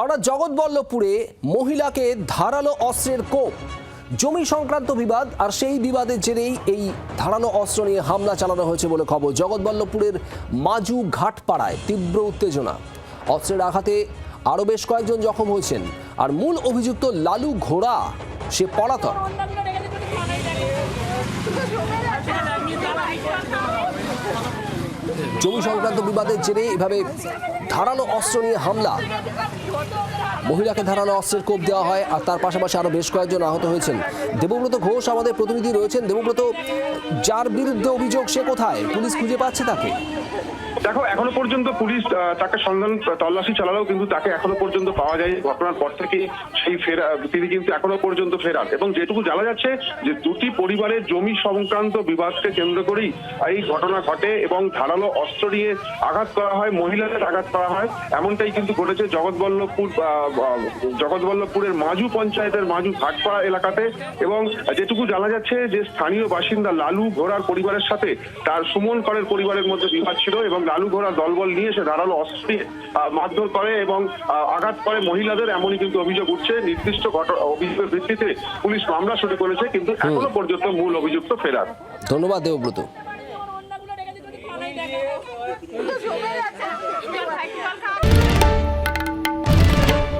হাওড়া জগৎবল্লভপুরে মহিলাকে ধারালো অস্ত্রের কোপ। জমি সংক্রান্ত বিবাদ আর সেই বিবাদের জেরেই এই ধারালো অস্ত্র নিয়ে হামলা চালানো হয়েছে বলে খবর। জগৎবল্লভপুরের মাজু ঘাটপাড়ায় তীব্র উত্তেজনা। অস্ত্রের আঘাতে আরও বেশ কয়েকজন জখম হয়েছেন। আর মূল অভিযুক্ত লালু ঘোড়া, সে পলাতক। জমি সংক্রান্ত বিবাদের জেরে এভাবে ধারালো অস্ত্র নিয়ে হামলা। মহিলাকে ধারালো অস্ত্রের কোপ দেওয়া হয় আর তার পাশাপাশি আরও বেশ কয়েকজন আহত হয়েছেন। দেবব্রত ঘোষ আমাদের প্রতিনিধি রয়েছেন। দেবব্রত, যার বিরুদ্ধে অভিযোগ, সে কোথায়? পুলিশ খুঁজে পাচ্ছে তাকে? দেখো, এখনও পর্যন্ত পুলিশ তাকে সন্ধান তল্লাশি চালালেও কিন্তু তাকে এখনও পর্যন্ত পাওয়া যায় ঘটনার পর থেকে সেই ফেরা তিনি কিন্তু এখনও পর্যন্ত ফেরার। এবং যেটুকু জানা যাচ্ছে যে দুটি পরিবারের জমি সংক্রান্ত বিবাদকে কেন্দ্র করেই এই ঘটনা ঘটে এবং ধারালো অস্ত্র নিয়ে আঘাত করা হয়, মহিলাদের আঘাত করা হয়। এমনটাই কিন্তু ঘটেছে জগৎবল্লভপুর জগৎবল্লভপুরের মাজু পঞ্চায়েতের মাজু ঘাটপাড়া এলাকাতে এবং যেটুকু জানা যাচ্ছে যে স্থানীয় বাসিন্দা লালু ঘোড়ার পরিবারের সাথে তার সুমন করের পরিবারের মধ্যে বিবাদ ছিল এবং লালু ঘোড়া দলবল নিয়ে সে ধারালো অস্ত্র মারধর করে এবং আঘাত করে মহিলাদের এমনই কিন্তু অভিযোগ উঠছে। নির্দিষ্ট ঘটনা অভিযোগের ভিত্তিতে পুলিশ মামলা শুরু করেছে কিন্তু এখনও পর্যন্ত মূল অভিযুক্ত ফেরার। ধন্যবাদ দেবব্রত।